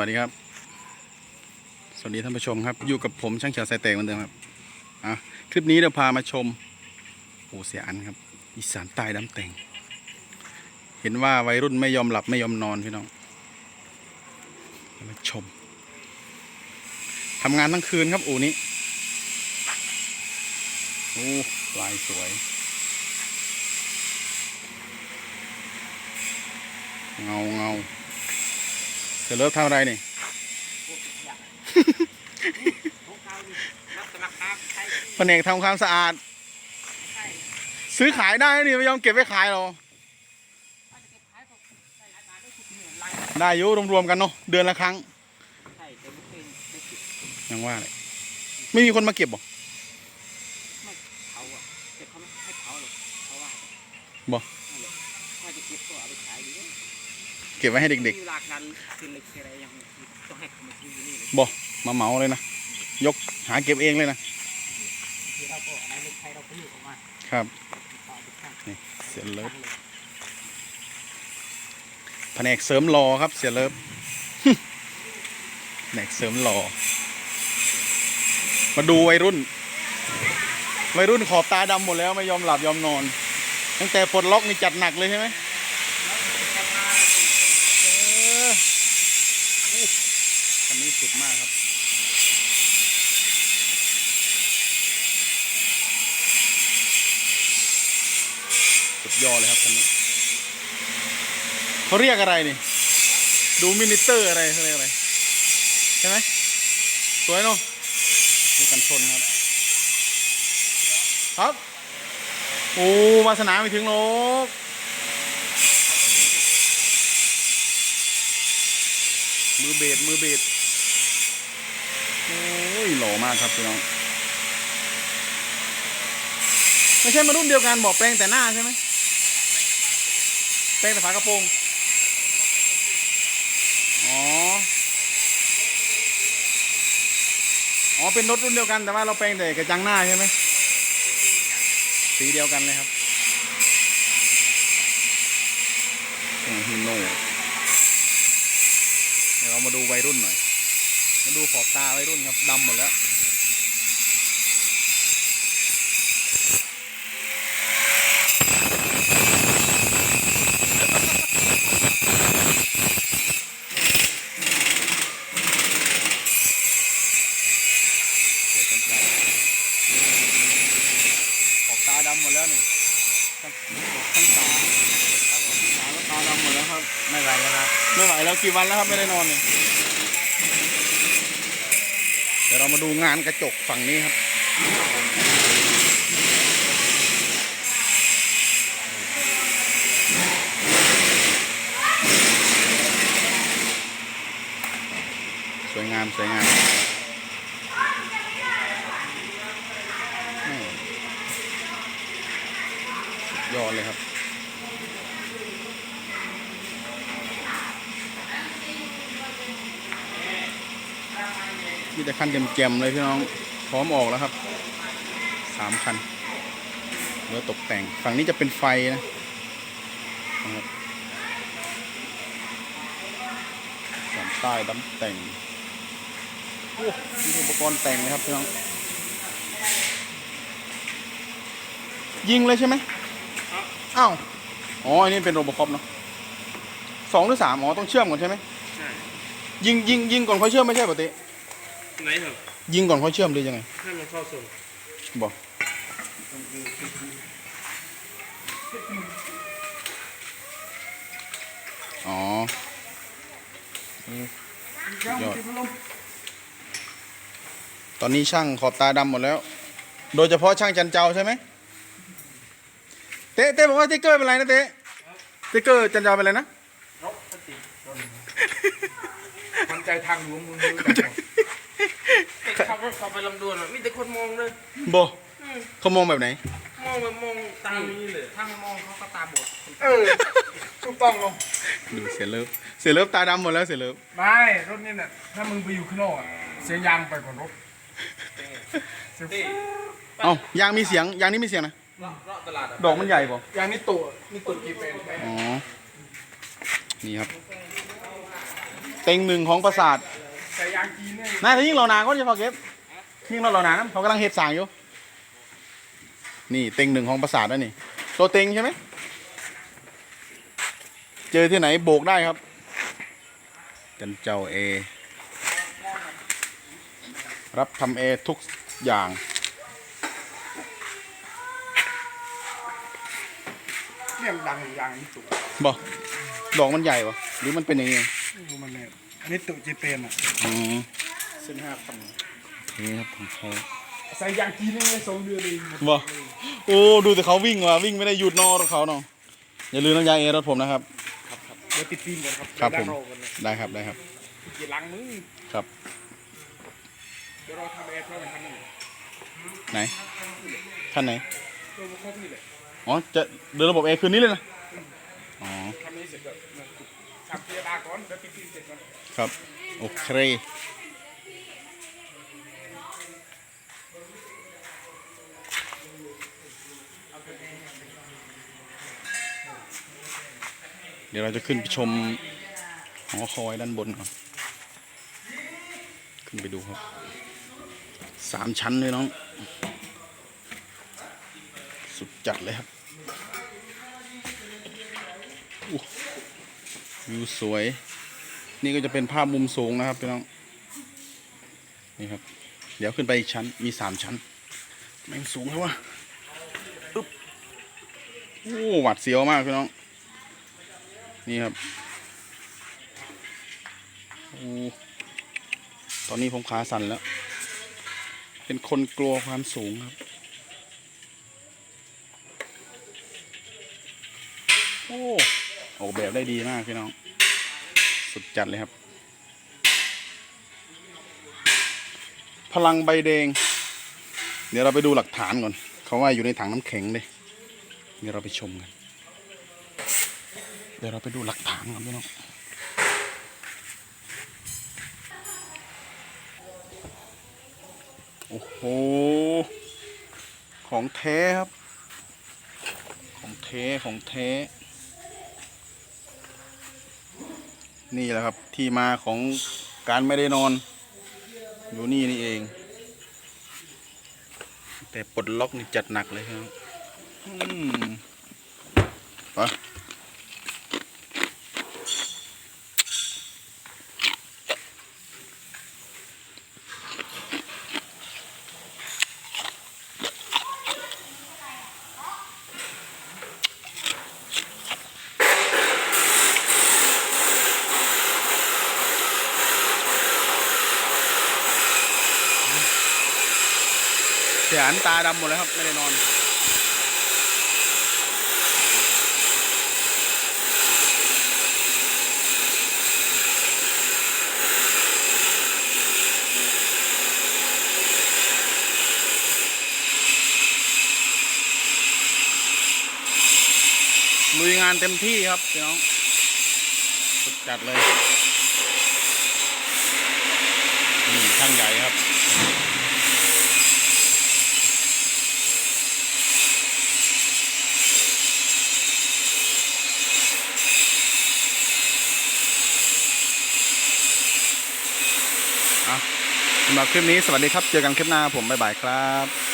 วัสดีครับ สวัสดีท่านผู้ชมครับ อยู่กับผมช่างเขียวสายแตกเหมือนเดิมครับอะคลิปนี้เดี๋ยวพามาชมโอ้เสียอันครับอีสานใต้ดำแต่ง เห็นว่าวัยรุ่นไม่ยอมหลับไม่ยอมนอนพี่น้องมาชมทำงานทั้งคืนครับอูนี้โอ้ลายสวยเงาเงา เสร็จแล้วทำอะไรนี่ แผนกทำความสะอาด ซื้อขายได้นะนี่ไม่ยอมเก็บไว้ขายหรอได้อยุรวมๆกันเนาะเดือนละครั้งใช่แต่ไม่เคยได้เก็บยังว่าเลยไม่มีคนมาเก็บบ่ไม่เผาอะแต่เขาไม่ให้เผาหรอก เก็บไว้ให้เด็กมีหลักการคือเหล็กอะไรยังต้องให้เขามาซื้ออยู่นี่เลยๆบ่มาเหมาเลยนะ ยกหาเก็บเองเลยนะที่เราก็อะไรเหล็กไทยเราก็อยู่ออกมาครับเอาไปข้างนี่เสียเลิฟแผนกเสริมรอครับ เสียเลิฟ แผนกเสริมรอมาดูวัยรุ่น วัยรุ่นขอบตาดำหมดแล้วไม่ยอมหลับยอมนอน ตั้งแต่ปลดล็อกนี่จัดหนักเลยใช่ไหมเอออู้คันนี้ สุดมากครับสุดยอดเลยครับคันนี้เขาเรียกอะไรนี่ดูมินิเตอร์อะไรเขาเรียกอะไรใช่ไหมสวยเนาะดูกันชนครับ ครับโอ้วาสนาไม่ถึงหรอกมือเบสมือเบส โอ้ยหล่อมากครับพี่น้องไม่ใช่มารุ่นเดียวกันบอกแปลงแต่หน้าใช่ไหมแปลงแต่ฝากระโปรงอ๋ออ๋อเป็นรถรุ่นเดียวกันแต่ว่าเราแปลงแต่กระจังหน้าใช่ไหมสีเดียวกันเลยครับฮิโน่เดี๋ยวเรามาดูวัยรุ่นหน่อย มาดูขอบตาไวัยรุ่นครับดำหมดแล้วขอบตาดำหมดแล้วนี่ทั้งทั้งตาทั้งตาแล้วตาดำหมดแล้วครับ ไม่ไหวแล้วครับ ไม่ไหวแล้วกี่วันแล้วครับไม่ได้นอนเนี่ย ดี๋ยวเรามาดูงานกระจกฝั่งนี้ครับ สวยงาม สวยงามยอดเลยครับ แต่คันเก็มๆเลยพี่น้อง พร้อมออกแล้วครับสามคันเหลือตกแต่ง ฝั่งนี้จะเป็นไฟนะนะครับส่วนใต้ดำแต่งโอ้มีอุปกรณ์แต่งนะครับพี่น้อง ยิงเลยใช่ไหมอ้าว อ๋อ อันนี้เป็นโรบอคอปเนาะสองหรือสามอ๋อ ต้องเชื่อมก่อนใช่ไหมใช่ ยิงยิงยิงก่อนค่อยเชื่อมไม่ใช่ปกติ ไหนเถอะยิงก่อนค่อยเชื่อมหรือยังไงให้มันเข้าส่งบอกอ๋ออืมยอดตอนนี้ช่างขอบตาดำหมดแล้ว โดยเฉพาะช่างจันเจ้าใช่ไหมเต้เต้บอกว่าสติ๊กเกอร์เป็นไรนะเต้สติ๊กเกอร์จันเจ้าเป็นไรนะรถสติทำใจทางหลวงมึง ขับรถขับไปลำดวนอะมีแต่คนมองเลยโบเขามองแบบไหน มองแบบมองตานี้เลย ถ้าไม่มองเขาก็ตาบอดเออถูกต้องลงดูเสียเลิฟเสียเลิฟตาดำหมดแล้วเสียเลิฟไม่รถนี่น่ะถ้ามึงไปอยู่ข้างนอกอะเสียงยางไปก่อนรถเสียงนี่เอ้ายางมีเสียงยางนี้มีเสียงนะรอบตลาดดอกมันใหญ่ป่ะยางนี่ตัวนี่ตัวกี่เป็นอ๋อนี่ครับ เต็งหนึ่งของปราสาท สายยางจีนเนี่ยน่าจะยิ่งเรานานก็จะพอเก็บยิ่งเราเรานานนะเขากำลังเฮ็ดสร้างอยู่ นี่เต็งหนึ่งของปราสาทนั่นนี่ ตัวเต็งใช่ไหม เจอที่ไหนโบกได้ครับ จันเจ้าเอ รับทำเอทุกอย่างเรื่องดังยางนี่ตุบอกดอกมันใหญ่ปะหรือมันเป็นอย่างไงไม่รู้มันเนี่ยอั นนี้ตุจีเปนอะอืมเส้นห้าพันนี่ครับของเขาสายยางจีนเนี่ยสองเดือนเองหมดบอกโอ้ดูแต่เขาวิ่งว่ะวิ่งไม่ได้หยุดนอรถเขาเนาะอย่าลืมน้ำยาเอรถผมนะครับครับครับเดี๋ยวติดฟิล์มก่อนครับครับผมเดี๋ยวด้านนอกกันเลยได้ครับได้ครับกี่หลังมึงครับเดี๋ยวเราทำแอร์เท่าไหร่คันนึงไหนขั้นไหนตัวครบนี่แหละอ๋อจะเดินระบบเอคืนนี้เลยนะอ๋อทำนี้เสร็จก็เนี่ยทำเกียร์ดาก่อนเดี๋ยวติดฟิล์มเสร็จก่อน ครับ โอเคเดี๋ยวเราจะขึ้นไปชมหอคอยด้านบนก่อนขึ้นไปดูครับสามชั้นเลยน้อง สุดจัดเลยครับอู้วิวสวย นี่ก็จะเป็นภาพมุมสูงนะครับพี่น้องนี่ครับ เดี๋ยวขึ้นไปอีกชั้นมีสามชั้นแม่งสูงแล้ววะอึ๊บโอ้หวัดเสียวมากพี่น้อง นี่ครับโอ้ตอนนี้ผมขาสั่นแล้ว เป็นคนกลัวความสูงครับโอ้ออกแบบได้ดีมากพี่น้อง สุดจัดเลยครับ พลังใบแดง เดี๋ยวเราไปดูหลักฐานก่อน เขาว่าอยู่ในถังน้ำแข็งเลยเดี๋ยวเราไปชมกัน เดี๋ยวเราไปดูหลักฐานก่อนพี่น้องโอ้โห ของแท้ครับ ของแท้ ของแท้ นี่แหละครับที่มาของการไม่ได้นอน อยู่นี่นี่เอง แต่ปลดล็อกนี่จัดหนักเลยครับ เสียอันตาดำหมดแล้วครับ ไม่ได้นอนลุยงานเต็มที่ครับพี่น้อง สุดจัดเลยนี่ช่างใหญ่ครับำหรับคลิปนี้สวัสดีครับ เจอกันคลิปหน้าผมบ๊ายบายครับ